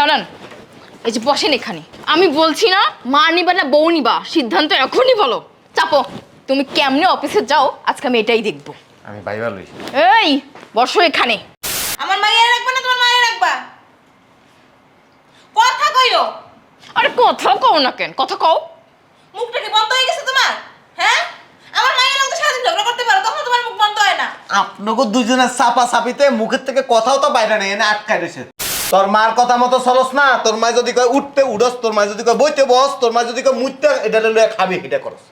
দাঁড়ান। এই যে বসেন এখানে। আমি বলছি না মা নিবা না বউ নিবা। সিদ্ধান্ত এখনই বলো। চাপো। তুমি কেমনে অফিসে যাও আজকে আমি এটাই দেখব। আমি ভাইবা লই। এই বসো এখানে। আমার মাইয়া রাখবা না তোমার মায়ের রাখবা? কথা কইও। আরে কথা কও না কেন কথা কও। মুখটা কি বন্ধ হয়ে গেছে তোমার? হ্যাঁ? আমার মায়ের লোক তো সারাদিন ঝগড়া করতে পারো তখন তোমার মুখ বন্ধ হয় না। আপনাকে দুজনের চাপা চাপিতে মুখের থেকে কথাও তো বাইরে নেই এনে আটকাই রয়েছে তোর মার কথা মতো চলস না তোর মা যদি কয় উঠতে উঠস তোর মা যদি কয় বইতে বস তোর মা যদি কয় মুইতে এটা লইয়া খাবি এটা করস।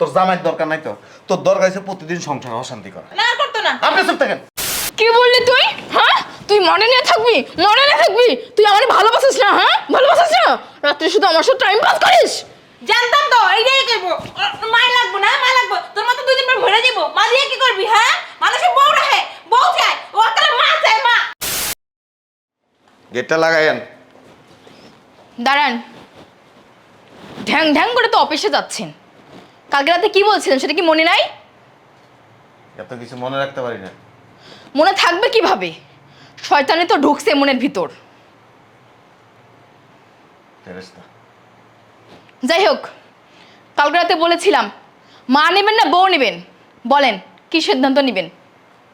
তোর জামাইয়ের দরকার নাই তো। তোর দরকার হচ্ছে প্রতিদিন সংসার অশান্তি করা। না আর করতো না। আপনি চুপ থাকেন। কি বললি তুই? হ্যাঁ? তুই মনে নিয়ে থাকবি? মনে নিয়ে থাকবি? তুই আমার ভালোবাসিস না হ্যাঁ? ভালোবাসিস না? রাত্রে শুধু আমার সাথে টাইম পাস করিস? জানতাম তো এইটাই কইবো মাই লাগবো না মাই লাগবো। তোর মতো দুই দিন পর ভরে যাব। মা দিয়ে কি করবি হ্যাঁ? মানুষের বউ রাখে বউ চায় ও একটা মা চায় মা। গেটটা লাগাইয়েন। দাঁড়ান। ঢ্যাং ঢ্যাং করে তো অফিসে যাচ্ছেন। কালকে রাতে কি বলছিলেন সেটা কি মনে নাই? এত কিছু মনে রাখতে পারি না। মনে থাকবে কীভাবে? শয়তানে তো ঢুকছে মনের ভিতর। যাই হোক কালকে রাতে বলেছিলাম মা নেবেন না বউ নেবেন? বলেন কি সিদ্ধান্ত নেবেন?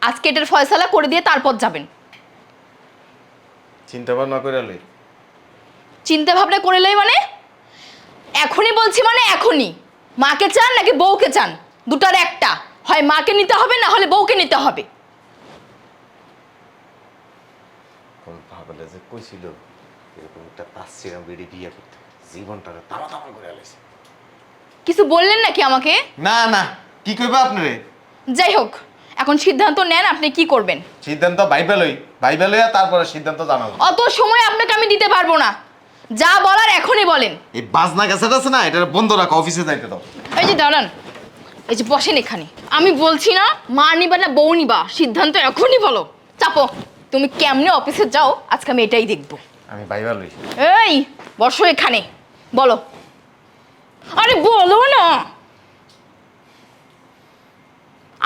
আজকে এটার ফয়সালা করে দিয়ে তারপর যাবেন। চিন্তা ভাবনা করে লই চিন্তা ভাবনা করে লই মানে? এখনই বলছি মানে এখনই। মাকে চান নাকি বউকে চান? দুটার একটা। হয় মাকে নিতে হবে না হলে বউকে নিতে হবে। কোন পাগলে যে কইছিল এরকম একটা পাচ্ছিলাম বেড়ে বিয়ে করতে। জীবনটাকে তামা তামা করে আলাইছে। কিছু বললেন নাকি আমাকে? না না। কি কইবা আপনারে? যাই হোক এখন সিদ্ধান্ত নেন আপনি কি করবেন। সিদ্ধান্ত ভাইবা লই। ভাইবা লইয়া তারপরে সিদ্ধান্ত জানাব অত সময় আপনাকে আমি দিতে পারব না। যা বলার এখনই বলেন। এই বাজনা আছে না এটা বন্ধ রাখো অফিসে যাইতে দাও। এই যে দাঁড়ান এই যে বসেন এখানে। আমি বলছি না মা নিবা না বউ নিবা। সিদ্ধান্ত এখনই বলো। চাপো তুমি কেমনে অফিসে যাও আজকে আমি এটাই দেখব। আমি ভাইবা লই এই বসো এখানে। বলো। আরে বলো না।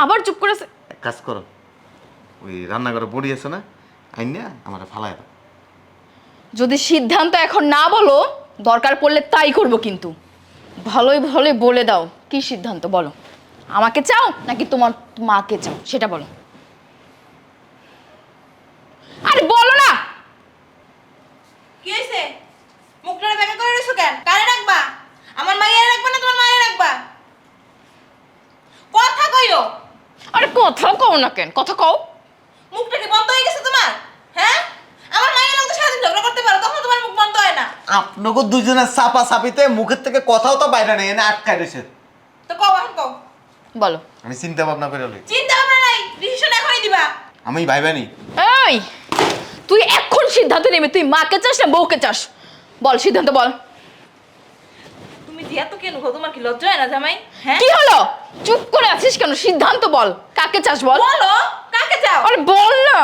আবার চুপ করেছে এক কাজ করো ওই রান্নাঘরে বড়ি আছে না? আমার দাও। যদি সিদ্ধান্ত এখন না বলো, দরকার পড়লে তাই করব কিন্তু। ভালোই ভালোই বলে দাও, কি সিদ্ধান্ত বলো? আমাকে চাও নাকি তোমার মাকে চাও? সেটা বলো আরে বলো না কি হয়েছে মুখটা ব্যাগে করে রইছো কেন কারে রাখবা আমার মাইয়া রাখবা না তোমার মায়ের রাখবা কথা কইও আরে কথা কও না কেন কথা কও মুখটা কি বন্ধ হয়ে গেছে তোমার হ্যাঁ আমার মায়ের লোক তো সারাদিন ঝগড়া করতে পারো তখন তোমার মুখ বন্ধ হয় না আপনাকে দুজনের চাপা চাপিতে মুখের থেকে কথাও তো বাইরে নেই এনে আটকাই রয়েছে তো কও এখন কও। বলো। আমি চিন্তা ভাবনা করে লই চিন্তা ভাবনা নাই ডিসিশন এখনই দিবা। আমি ভাইবা নি এই তুই এখন সিদ্ধান্ত নেবে তুই মাকে চাস না বউকে চাস? বল সিদ্ধান্ত বল। তুমি দিয়া তো কেন গো তোমার কি লজ্জা হয় না জামাই? হ্যাঁ? কি হলো? চুপ করে আছিস কেন? সিদ্ধান্ত বল। কাকে চাস বল? বলো কাকে চাও? আরে বল না।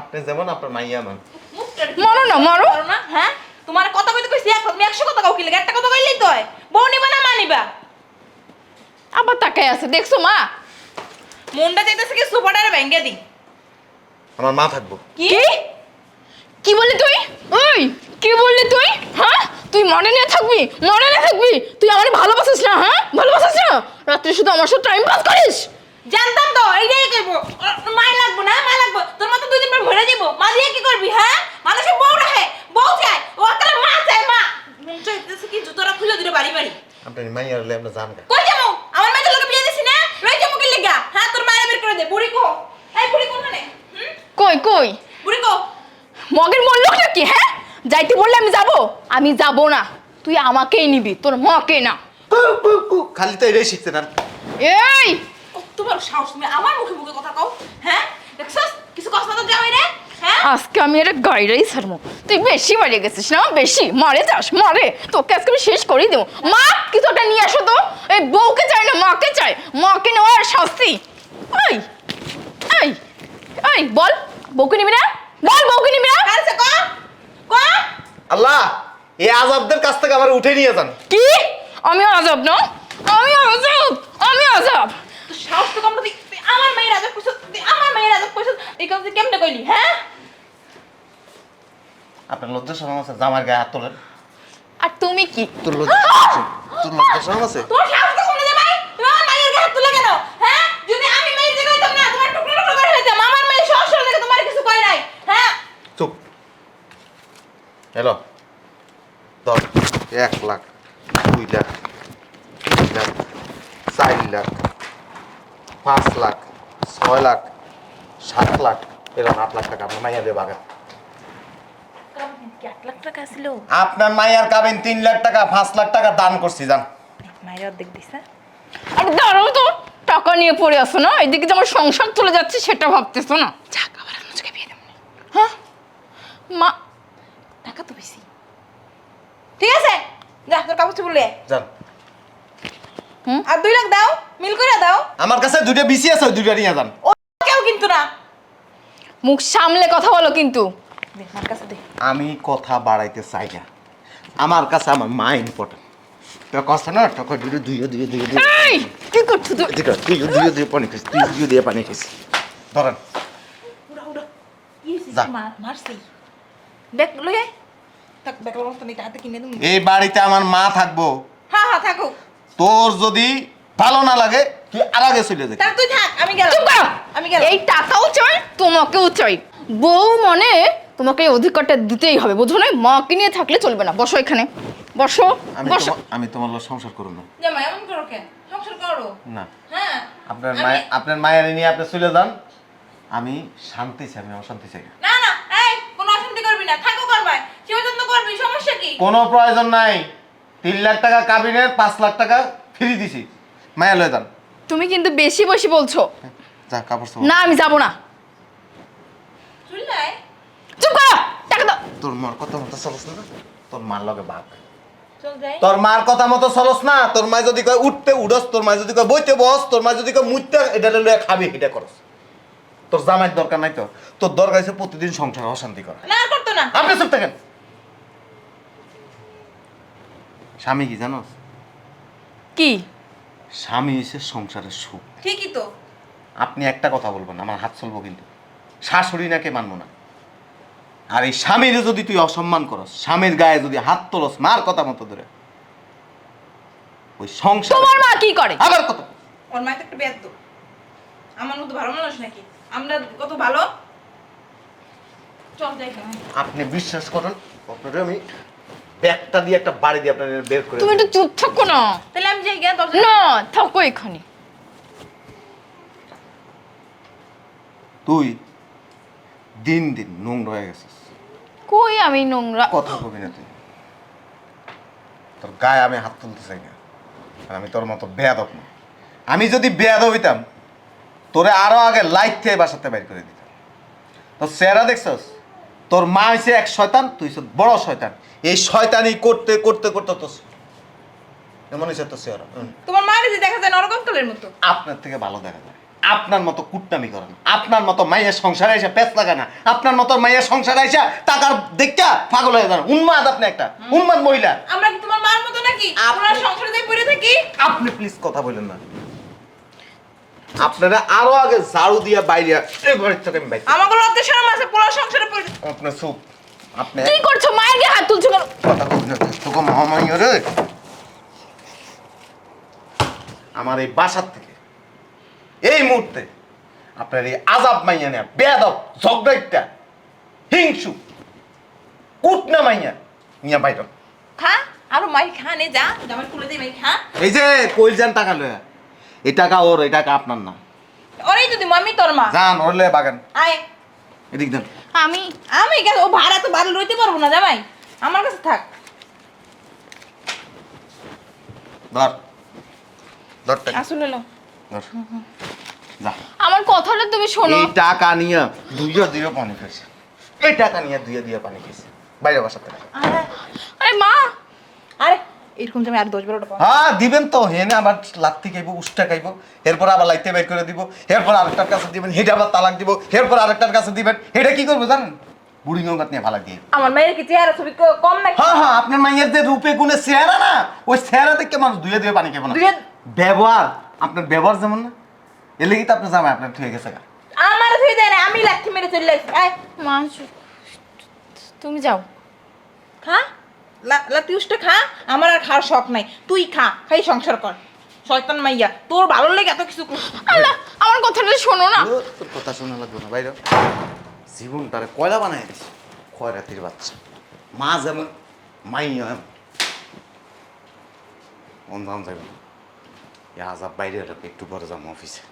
আপনি যেমন আপনার মাইয়া মান মারো না মারো। না হ্যাঁ? তোমার কথা কইতে কইছি এক তুমি একশো কথা কাউ কি লাগে? একটা কথা কইলেই তো হয়। বউ নিবা না মা নিবা? আবার তাকায় আছে দেখছ মা? মনটা চাইতেছে কি সুপারটারে ভেঙ্গে দি আমার মা থাকব। কি? কি? বললি তুই? ওই কি বললি তুই? হ্যাঁ? তুই মনে নিয়ে থাকবি? মনে নিয়ে থাকবি? তুই আমার ভালোবাসিস না হ্যাঁ? ভালোবাসিস না? রাত্রে শুধু আমার সাথে টাইম পাস করিস? জানতাম তো এইটাই কইবো। মাই লাগবো তোর মতো দুই দিন পর ভরে যাব মা দিয়ে কি করবি হ্যাঁ মানুষের বউ রাখে বউ চায় ও একটা মা চায় মা মন চাইতেছে কি জুতোরা খুলে দিলে বাড়ি বাড়ি আপনি মাইয়া হলে আপনি জান। কই যাব? আমার মেয়েদের লোকে বিয়ে দিছি না? রই যাব কি লিগা? হ্যাঁ তোর মায়ের বের করে দে। বুড়ি কো। এই বুড়ি কোনখানে? কই কই? বুড়ি কো। মগের মূল্যটা কি হ্যাঁ? যাইতে বললে আমি যাব? আমি যাব না। তুই আমাকেই নিবি তোর মাকে না। কু, কু, কু। খালি তো এটাই শিখছেন আর এই! তোমার সাহস তুমি আমার মুখে মুখে কথা কও হ্যাঁ? দেখছস? কিছু কষ্ট তো যাবে রে। আজকে আমি এটা গাইরাই ছাড়বো। তুই বেশি মারে গেছিস না? বেশি। মারে যাস মারে। তোকে আজকে আমি শেষ করেই দেবো। মা কিছু একটা নিয়ে আসো তো। এই বউকে চাই না মাকে চাই। মাকে নেওয়ার শাস্তি। এই এই এই বল বউকে নিবি না? বল বউকে নিবি না? কালসে কো? কো? আল্লাহ এই আজাবদের কাছ থেকে আমার উঠে নিয়ে যান। কি? আমি আজাব না? আমি আজাব আমি আজাব। তো সাহস তো কম আমার মেয়ের আদব করছিস আমার মেয়ের আদব করছিস। এই কথা কেমনে কইলি হ্যাঁ? আপনার লজ্জা শরম আছে জামার গায়ে হাত তোলেন। আর তুমি কি? তোর লজ্জা শরম আছে? তোর লজ্জা শরম আছে? তোর সাহস তো কমে জামাই তুমি আমার মায়ের গায়ে হাত তুলে কেন? হ্যাঁ? যদি আমি মেয়ের জায়গায় হইতাম না তোমার টুকরো টুকরো করে হইতাম আমার মেয়ে সাহস হলে দেখে তোমার কিছু কয় নাই হ্যাঁ? চুপ। হ্যালো দশ এক লাখ দুই লাখ তিন লাখ চার লাখ পাঁচ লাখ ছয় লাখ সাত লাখ এরকম আট লাখ টাকা আপনার মাইয়া দিয়ে বাগান কি লাখ টাকা ছিল আপনার কাবেন তিন লাখ টাকা পাঁচ লাখ টাকা দান করছি জান। মায়ের অর্ধেক দিছে। আর দাঁড়াও তো টাকা নিয়ে পড়ে আসো না? এদিকে যে আমার সংসার চলে যাচ্ছে সেটা ভাবতেছো না? যাক আবার মুচকে বিয়ে দেবো। হ্যাঁ? মা টাকা তো বেশি ঠিক আছে? যা তোর আর দুই লাখ দাও মিল করে দাও। আমার কাছে দুইটা বিসি আছে দুইটা নিয়ে যান। ও কেউ কিন্তু না। মুখ সামলে কথা বলো কিন্তু। আমি কথা বাড়াইতে চাই না। আমার কাছে আমার মা ইম্পর্টেন্ট তোর কথা না টাকা দুটো দুইও দুইও দুইও দুইও কি করছ তুই দুইও দুইও পানি খাইছিস তুই দুইও দিয়ে পানি খাইছিস ধরেন। উড়া উড়া। কি মা মারছি। দেখ লই আয়। থাক দেখ অবস্থা নেই হাতে কিনে দিমু এই বাড়িতে আমার মা থাকব। হ্যাঁ হ্যাঁ থাকো তোর যদি ভালো না লাগে তুই আর আগে চলে যাবি। তাহলে তুই থাক আমি গেলাম। চুপ করো। আমি গেলাম। এই টাকাও চাই তোমাকেও চাই বউ মনে তোমাকে এই অধিকারটা দিতেই হবে বুঝো না মাকে নিয়ে থাকলে চলবে না। বসো এখানে। বসো আমি বসো। তোমার- আমি তোমার লোক সংসার করব না। জামাই এমন করো কেন? সংসার করো। না। হ্যাঁ। আপনার মায়ের আপনার মায়ের নিয়ে আপনি চলে যান। আমি শান্তি চাই আমি অশান্তি চাই না। না না এই কোনো অশান্তি করবি না। থাকো করবাই সেবা যত্ন করবি সমস্যা কি? কোনো প্রয়োজন নাই। তিন লাখ টাকা কাবিনের পাঁচ লাখ টাকা ফ্রি দিছি। মায়া লয়ে যান। তুমি কিন্তু বেশি বেশি বলছো। যা কাপড় চোপড়। না আমি যাব না। চুপ করো টাকা দাও। তোর মার কথা মতো চলস না। তোর মার লগে বাঘ তোর মার কথা মতো চলস না। তোর মা যদি কয় উঠতে উঠস তোর মা যদি কয় বইতে বস। তোর মা যদি কয় মুইতে এটা লয়ে খাবি এটা করস। তোর জামাইয়ের দরকার নাই তো। তোর দরকার হচ্ছে প্রতিদিন সংসার অশান্তি করা। না করতো না। আপনি চুপ থাকেন। স্বামী কি জানো কি? স্বামী হচ্ছে সংসারের সুখ। ঠিকই তো। আপনি একটা কথা বলবেন আমার হাত চলবো কিন্তু। শাশুড়ি নাকে মানবো না। আর এই স্বামীর যদি তুই অসম্মান করস স্বামীর গায়ে যদি হাত তোলস মার কথা মতো ধরে ওই সংসার তোমার মা কি করে? আবার কত? ওর মায়ের তো একটা বেদ আমার মতো ভালো মানুষ নাকি? আমরা কত ভালো? চল যাই আপনি বিশ্বাস করেন আপনার আমি ব্যাগটা দিয়ে একটা বাড়ি দিয়ে আপনার বের করে তুমি একটু চুপ থাকো না। তাহলে আমি যাই গিয়ে দরজা না থাকো এখানে। তুই দিন দিন নোংরা হয়ে গেছিস কই আমি নোংরা? কথা কবি না তুই। তোর গায়ে আমি হাত তুলতে চাই না। আর আমি তোর মতো বেয়াদব না। আমি যদি বেয়াদব হইতাম তোরে আরও আগে লাইট থেকে বাসাতে বাইর করে দিতাম। তোর চেহারা দেখছস তোর মা হয়েছে এক শয়তান তুই হইছিস বড় শয়তান। এই শয়তানি করতে করতে করতে তো এমন হয়েছে তোর চেহারা তোমার যে দেখা যায় নরকঙ্কালের মতো। আপনার থেকে ভালো দেখা যায়। আপনার মতো কুটনামি করে না। আপনার মতো মাইয়ের সংসারে এসে পেঁচ লাগে না। আপনার মতো মাইয়ের সংসারে এসে টাকার দেখা পাগল হয়ে যান উন্মাদ আপনি একটা। উন্মাদ মহিলা। আমরা কি তোমার মার মতো নাকি? আপনার আমরা সংসারে যাই পড়ে থাকি? আপনি প্লিজ কথা বলেন না। আপনারা আরও আগে ঝাড়ু দিয়ে বাইরে এই ঘরের থেকে আমি বাইরে আমাকে লজ্জা শরম আছে পোলা সংসারে পড়ে আপনার চুপ। আপনি কি করছ? মায়ের গায়ে হাত তুলছো কেন? কথা বলবেন না তোকে মহামাইয়া রে। আমার এই বাসার থেকে এই মুহূর্তে আপনার এই আজাব মাইয়া নেয়া বেয়াদব ঝগড়াইটা হিংসু কুটনা মাইয়া নিয়া বাইর খা আরও মাই খা নে যা জামাই কুলে দে মাই খা। এই যে কইল যান টাকা লয়া। এই টাকা ওর এই টাকা আপনার না। ওরেই যদি মামি তোর মা। যান ওর লয়ে বাগান। আয়। এদিক দেন। আমি আমি গেছে ও ভাড়া তো ভাড়া লইতে পারব না জামাই। আমার কাছে থাক। ধর। ধর টাকা। আসলে লো। ধর। আমার কথাটা তুমি শোনো। এই টাকা নিয়ে দুইয়া দুইয়া পানি খাইছে। এই টাকা নিয়ে দুইয়া দুইয়া পানি খাইছে। বাইরে বাসাতে আরে আরে মা! আরে এরকম জামাই আর দশ বারোটা পাবো। হ্যাঁ দিবেন তো। হেনে আবার লাত্তি খাইব উষ্টা খাইব। এরপর আবার লাইতে বের করে দিব। এরপর আরেকটার কাছে দিবেন হেটা আবার তালাক দিব। এরপর আরেকটার কাছে দিবেন। এটা কি করব জানেন? বুড়ি গঙ্গাত নিয়ে ভালাক দিয়ে। আমার মেয়ের কি চেহারা ছবি কম নাকি? হ্যাঁ হ্যাঁ আপনার মাইয়ের যে রূপে গুণে চেহারা না ওই চেহারা দেখে মানুষ দুয়ে দুয়ে পানি খাব না। ব্যবহার আপনার ব্যবহার যেমন না। এলে কি তো আপনার জামাই আপনার ঠিক গেছে গা। আমার হয়ে যায় না আমি লাঠি মেরে চলে আসি। আয় মা চুপ। তুমি যাও। খা লা- লাতি উষ্টে খা আমার আর খাওয়ার শখ নাই। তুই খা খাই সংসার কর। শয়তান মাইয়া তোর ভালো লেগে এত কিছু। আল্লাহ আমার কথাটা শোনো না। তোর কথা শোনা লাগবে না বাইরে জীবনটারে কয়লা বানাই দিস খয়রাতির বাচ্চা? মা যেমন মাইয়া এমন। অন্ধাম যাবে না। আজাব বাইরে একটু পরে যাব অফিসে।